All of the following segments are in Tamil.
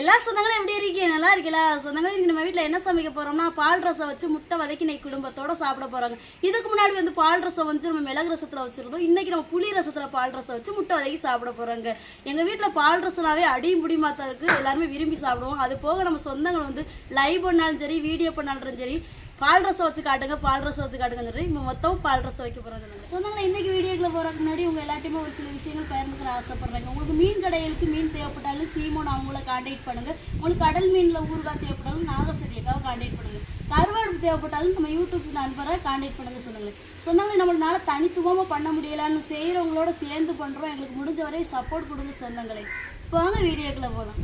எல்லா சொந்தங்களும் எப்படி இருக்கீங்க? நல்லா இருக்கீங்களா? சொந்தங்களும் இன்னைக்கு நம்ம வீட்டில் என்ன சமைக்க போறோம்னா பால் ரசம் வச்சு முட்டை வதக்கி இன்னைக்கு குடும்பத்தோட சாப்பிட போறாங்க. இதுக்கு முன்னாடி வந்து பால் ரசம் வந்து நம்ம மிளகு ரசத்துல வச்சிருந்தோம். இன்னைக்கு நம்ம புளி ரசத்துல பால் ரசம் வச்சு முட்டை வதக்கி சாப்பிட போறாங்க. எங்க வீட்டில் பால் ரசம்னாவே அடியும் முடியுமா தான் இருக்கு. எல்லாருமே விரும்பி சாப்பிடுவோம். அது போக நம்ம சொந்தங்கள் வந்து லைவ் பண்ணாலும் சரி வீடியோ பண்ணாலும் சரி பால் ரசம் வச்சு காட்டுங்க பால் ரசம் வச்சு காட்டுங்கன்னு சொல்லி இப்போ மொத்தம் பால் ரசம் வைக்க போறாங்க சொந்தங்களை இன்னைக்கு வீடியோக்குள்ள போறதுக்கு முன்னாடி உங்கள் எல்லாத்தையுமே ஒரு சில விஷயங்கள் பகிர்ந்துக்கிற ஆசைப்பட்றாங்க. உங்களுக்கு மீன் கடைகளுக்கு மீன் தேவைப்பட்டாலும் சீமோன் அவங்கள காண்டாக்ட் பண்ணுங்கள் உங்களுக்கு கடல் மீனில் ஊறுகாய் தேவைப்பட்டாலும் நாகசதியக்காக காண்டாக்ட் பண்ணுங்கள் கருவாடு தேவைப்பட்டாலும் நம்ம யூடியூப் நண்பரை காண்டாக்ட் பண்ணுங்க சொன்னாங்களே சொந்தங்களை நம்மளால தனித்துவமாக பண்ண முடியலான்னு செய்கிறவங்களோட சேர்ந்து பண்ணுறோம் எங்களுக்கு முடிஞ்ச வரை சப்போர்ட் கொடுங்க சொந்தங்களே. இப்போ வாங்க வீடியோக்குள்ள போகலாம்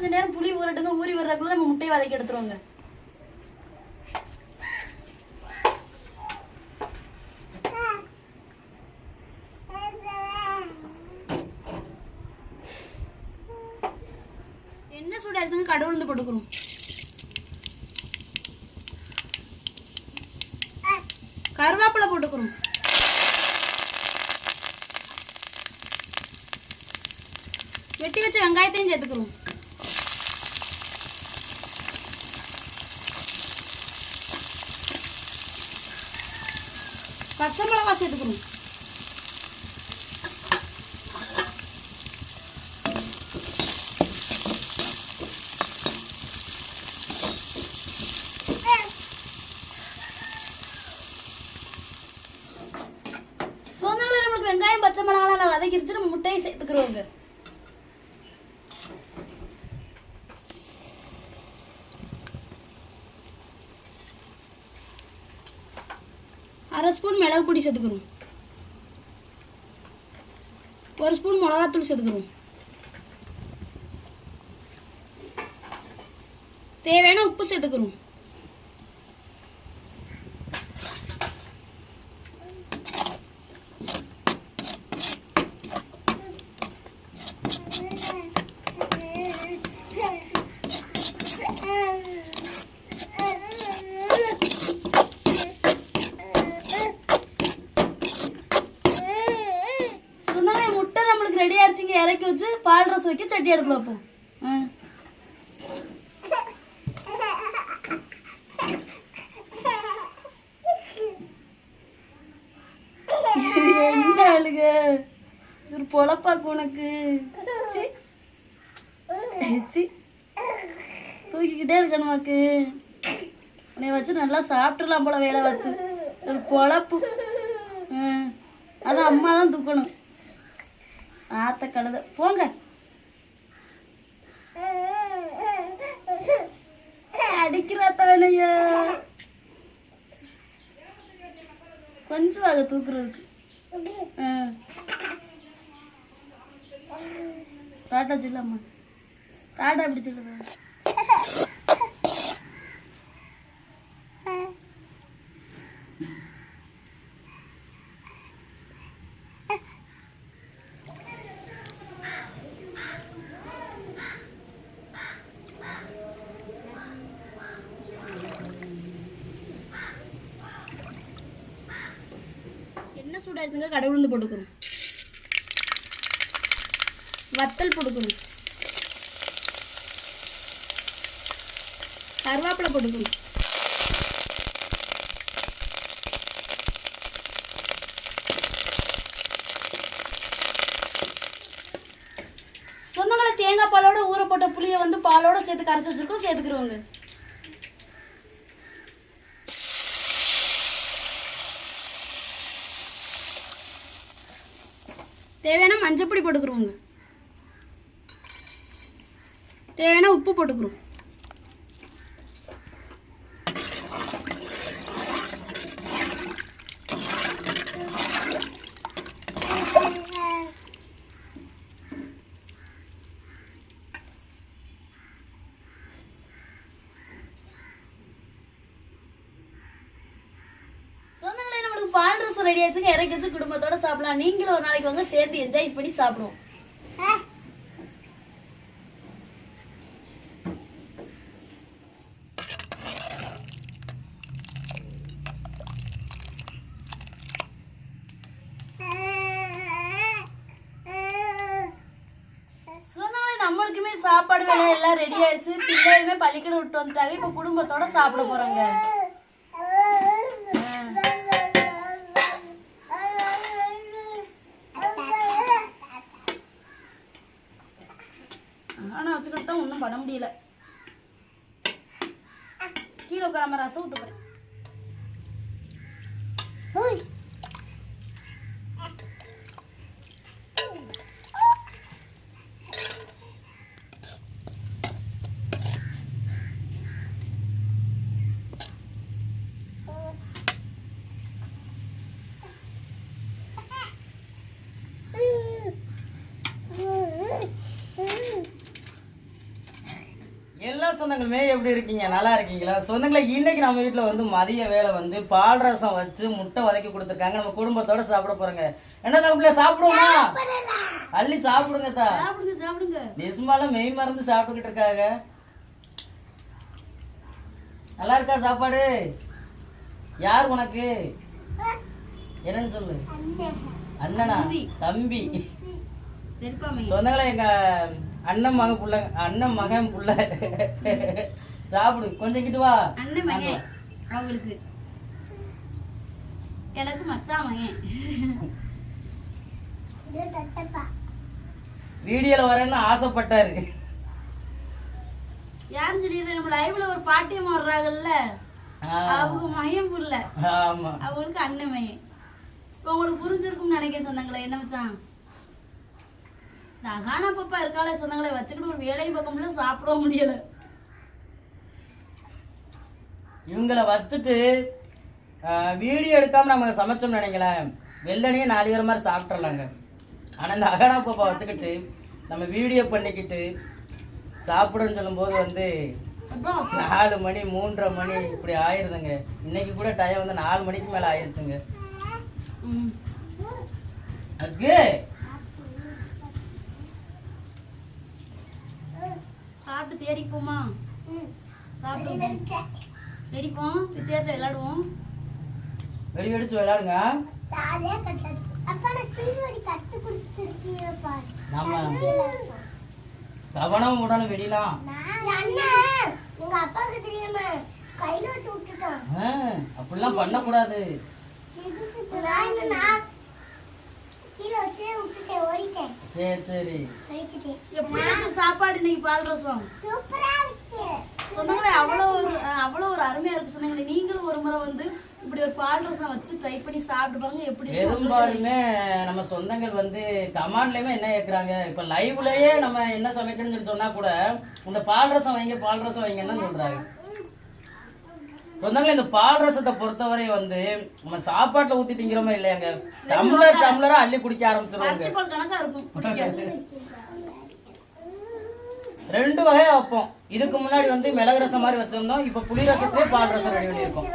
பாலில் கொஞ்ச நேரம் புளி ஊறட்டுங்க ஊறி வர்றதுக்குள்ள நம்ம முட்டையை வதக்கி எடுத்துருவோங்க. என்ன சூடு அரிசிங்க கடவுள் போட்டுக்கிறோம் கருவேப்பிலை போட்டுக்கிறோம் வெட்டி வச்ச வெங்காயத்தையும் சேர்த்துக்கிறோம் பச்சை மிளகா சேர்த்துக்கணும். வெங்காயம் பச்சை மிளகாலாம் வதக்கிடுச்சு நம்ம முட்டையை சேர்த்துக்கிறோங்க ஸ்பூன் மிளகு பொடி சேர்த்துக்கிறோம். ஒரு ஸ்பூன் மிளகாத்தூள் சேர்த்துக்கிறோம். தேவையான உப்பு சேர்த்துக்கிறோம். அரைச்சிங்க இறக்கி வச்சு பால் ரசம் வைக்க சட்டி அடுப்பில் வைப்போம். என்ன ஒரு பொழப்பாக்கு உனக்கு. தூக்கிக்கிட்டே இருக்கணுமாக்கு உன்னை வச்சு நல்லா சாப்பிட்டுலாம் போல வேலை பார்த்து. ஒரு பொழப்பு. அதான் அம்மா தான் தூக்கணும். ஆத்த கழுத. போங்க. அடிக்கிறா தவணைய கொஞ்சம் வாங்க தூக்குறதுக்கு. ஆ. டாட்டா சொல்லம்மா. டாட்டா அப்படி சொல்லுங்க என்ன சூடாயிருச்சுங்க கடை உளுந்து போட்டுக்கணும். வத்தல் போட்டுக்கணும். கருவேப்பிலை போட்டுக்கணும். சொந்தங்களை தேங்காய் பாலோட ஊற போட்ட புளியை வந்து பாலோட சேர்த்து கரைச்சி வச்சிருக்கோம் சேர்த்துக்கிறோங்க. தேவையான மஞ்சப்பொடி போட்டுக்கிறோங்க தேவையான உப்பு போட்டுக்கிறோம் வச்சுங்க இறக்கி வச்சு குடும்பத்தோட சாப்பிடலாம். நீங்களும் ஒரு நாளைக்கு வாங்க சேர்த்து என்ஜாய் பண்ணி சாப்பிடுவோம். நம்மளுக்குமே சாப்பாடு வேலை எல்லாம் ரெடி ஆயிடுச்சு. பிள்ளைகளுமே பள்ளிக்கூடம் விட்டு வந்துட்டாங்க. இப்ப குடும்பத்தோட சாப்பிட போறாங்க. ஆனா வச்சுக்கிட்டு தான் ஒன்றும் பண்ண முடியல. கீழே உட்காராம ரசம் ஊத்த எல்லா சொந்தங்களுமே எப்படி இருக்கீங்க? நல்லா இருக்கீங்களா? சொந்தங்களை இன்னைக்கு நம்ம வீட்ல வந்து மதிய வேலை வந்து பால் ரசம் வச்சு முட்டை வதக்கி கொடுத்துருக்காங்க. நம்ம குடும்பத்தோட சாப்பிட போறோங்க. என்ன தம்பில சாப்பிடுவோமா? அள்ளி சாப்பிடுங்க தா. சாப்பிடுங்க நிஸ்மால மெய் மறந்து சாப்பிட்டுக்கிட்டு இருக்காங்க. நல்லா இருக்கா சாப்பாடு? யார் உனக்கு? என்னன்னு சொல்லு. அண்ணனா. தம்பி. சொந்தங்களே எங்க அண்ணன் மகன் புள்ள அண்ணன் மகன் புள்ள. சாப்பிடு கொஞ்சம் கிட்டு வா. அண்ணன் மகன். அவங்களுக்கு. எனக்கு மச்சான் மகன். வீடியோல வரேன்னு ஆசைப்பட்டாரு. யாருன்னு சொல்லிடுறேன் நம்ம லைவ்ல ஒரு பாட்டியம்மா வர்றாங்கல்ல. அவங்க மகன் புள்ள. ஆமா. அவங்களுக்கு அண்ணன் மகன். இப்போ உங்களுக்கு புரிஞ்சிருக்கும்னு நினைக்க சொந்தங்களே என்ன மச்சான்? இந்த அகானா பாப்பா இருக்காளே சொந்தங்களை வச்சுக்கிட்டு ஒரு வேலையும் பார்க்க முடியல சாப்பிடவும் முடியல. இவங்கள வச்சுட்டு வீடியோ எடுக்காம நம்ம சமைச்சோம்னு நினைங்களேன். வெள்ளனையே நாலு பேர் மாதிரி சாப்பிட்றலாங்க ஆனா இந்த அகனா பாப்பா வச்சுக்கிட்டு நம்ம வீடியோ பண்ணிக்கிட்டு சாப்பிடுன்னு சொல்லும்போது வந்து நாலு மணி மூன்றரை மணி இப்படி ஆயிருதுங்க. இன்னைக்கு கூட டைம் வந்து நாலு மணிக்கு மேல ஆயிருச்சுங்க. ம். அதுக்கு சாப்பிட்டு தேடிக்கு போமா சாப்பிட்டு தேடிப்போம். தேர்தல் விளையாடுவோம். வெடி வெடிச்சு விளையாடுங்க. நம்ம கவனம் உடனும் வெடிலாம் எங்க அப்பாவுக்கு தெரியாம கையில வச்சு விட்டுட்டான் அப்படிலாம் என்ன நான் கீழே வச்சு விட்டுட்டேன் ஓடிட்டேன். சரி சரி. எப்படி சாப்பாடு இன்னைக்கு பால் ரசம். சூப்பரா இருக்கு. சொன்னாங்களே அவ்வளோ ஒரு அவ்வளோ ஒரு அருமையா இருக்கு சொன்னாங்களே. நீங்களும் ஒரு முறை வந்து இப்படி ஒரு பால் ரசம் வச்சு ட்ரை பண்ணி சாப்பிட்டு பாருங்க எப்படி பெரும்பாலுமே நம்ம சொந்தங்கள் வந்து கமாண்ட்லயுமே என்ன கேக்குறாங்க இப்ப லைவ்லயே நம்ம என்ன சமைக்கணும்னு சொன்னா கூட இந்த பால் ரசம் வைங்க பால் ரசம் வைங்கன்னு தான் சொல்றாங்க. சொந்தங்கள் இந்த பால் ரசத்தை பொறுத்தவரை வந்து நம்ம சாப்பாட்டுல ஊத்தி திங்கிறோமா இல்லையாங்க டம்ளர் டம்ளரா அள்ளி குடிக்க ஆரம்பிச்சிருவாங்க. ரெண்டு வகையா வைப்போம். இதுக்கு முன்னாடி வந்து மிளகு ரசம் மாதிரி வச்சிருந்தோம். இப்ப புளி ரசத்திலே பால் ரசம் ரெடி பண்ணியிருக்கோம்.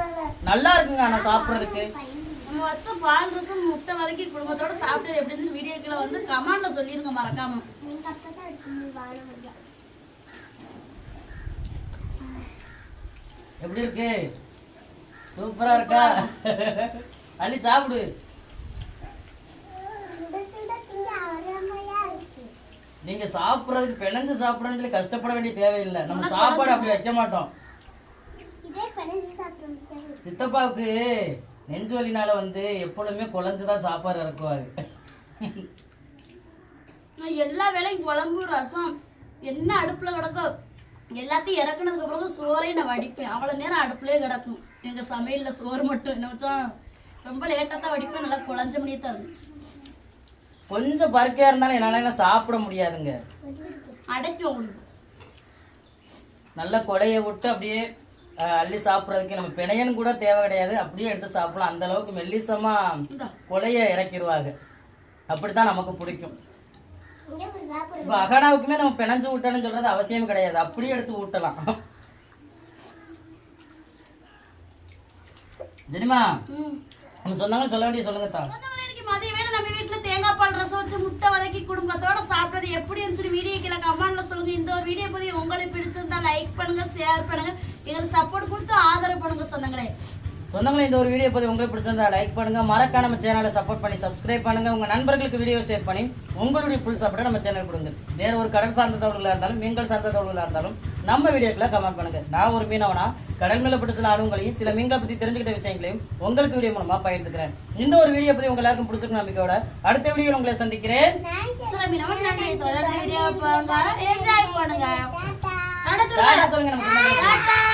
நல்லா இருக்குங்க ஆனா சாப்பிடுறதுக்கு. நம்ம வச்ச பால் ரசம் முட்டை வதக்கி குடும்பத்தோட சாப்பிட்டு எப்படின்னு வீடியோக்குள்ள வந்து கமெண்ட்ல சொல்லிருங்க மறக்காம எங்க அப்பா தான் இருக்கு வாழ முடியும் எப்படி இருக்கு? சூப்பரா இருக்கா? அள்ளி சாப்பிடு. நீங்க சாப்பிடுறதுக்கு பிணைஞ்சு சாப்பிடறதுன்னு சொல்லி கஷ்டப்பட வேண்டிய தேவையில்லை. நம்ம சாப்பாடு அப்படி வைக்க மாட்டோம். இதே பிணைஞ்சு சாப்பிடுறோம் சித்தப்பாவுக்கு நெஞ்சு வலினால வந்து எப்பொழுதுமே குழஞ்சுதான் சாப்பாடு இறக்குவாரு. நான் எல்லா வேலையும் குழம்பு ரசம் என்ன அடுப்புல கிடக்கோ எல்லாத்தையும் இறக்குனதுக்கு அப்புறம் சோறையும் நான் வடிப்பேன். அவ்வளவு நேரம் அடுப்புலயே கிடக்கும். எங்க சமையல்ல சோறு மட்டும். என்ன வச்சோம் ரொம்ப லேட்டா தான் வடிப்பேன். நல்லா குழஞ்ச மணியே தான். கொஞ்சம் பருக்கையா இருந்தாலும் என்னால சாப்பிட முடியாதுங்க. அடைக்கும் உங்களுக்கு நல்ல கொலையை விட்டு அப்படியே அள்ளி சாப்பிட்றதுக்கு நம்ம பிணையன்னு கூட தேவை கிடையாது. அப்படியே எடுத்து சாப்பிடலாம். அந்த அளவுக்கு மெல்லிசமா இந்தா. கொலைய இறக்கிடுவாங்க அப்படித்தான் நமக்கு பிடிக்கும். இப்ப அகடாவுக்குமே நம்ம பிணைஞ்சு ஊட்டணும்னு சொல்றது அவசியம் கிடையாது. அப்படியே எடுத்து ஊட்டலாம். தெரியுமா நம்ம சொன்னாங்க சொல்ல வேண்டிய சொல்லுங்க தான் மதிய வேளை நம்ம வீட்டுல தேங்காய் பால் ரசம் வச்சு முட்டை வதக்கி குடும்பத்தோட சாப்பிட்டது எப்படி இருந்துச்சு வீடியோ கீழே கமெண்ட்ல சொல்லுங்க. இந்த ஒரு வீடியோ பதிவு உங்களுக்கு பிடிச்சிருந்தா லைக் பண்ணுங்க ஷேர் பண்ணுங்க. எங்களுக்கு சப்போர்ட் கொடுத்து ஆதரவு பண்ணுங்க சொந்தங்களே. சொந்தங்களே இந்த ஒரு வீடியோ பத்தி உங்களுக்கு பிடிச்சிருந்தா லைக் பண்ணுங்க. மறக்காம நம்ம சேனலை சப்போர்ட் பண்ணி சப்ஸ்கிரைப் பண்ணுங்க. உங்க நண்பர்களுக்கு வீடியோ ஷேர் பண்ணி உங்களுடைய ஃபுல் சப்போர்ட்டை நம்ம சேனல் கொடுங்க. வேற ஒரு கடல் சார்ந்த தகவல்களா இருந்தாலும் மீன்கள் சார்ந்த தகவல்களா இருந்தாலும் நம்ம வீடியோக்குள்ள கமெண்ட் பண்ணுங்க. நான் ஒரு மீனவனா கடல் மேல பட்டு சில அனுபவங்களையும் சில மீன்களை பத்தி தெரிஞ்சுக்கிட்ட விஷயங்களையும் உங்களுக்கு வீடியோ மூலமா பகிர்ந்துக்கிறேன். இந்த ஒரு வீடியோ பத்தி உங்க எல்லாருக்கும் பிடிச்சிருக்கும் நம்பிக்கையோட அடுத்த வீடியோ உங்களை சந்திக்கிறேன். சொல்லுங்க. நம்ம.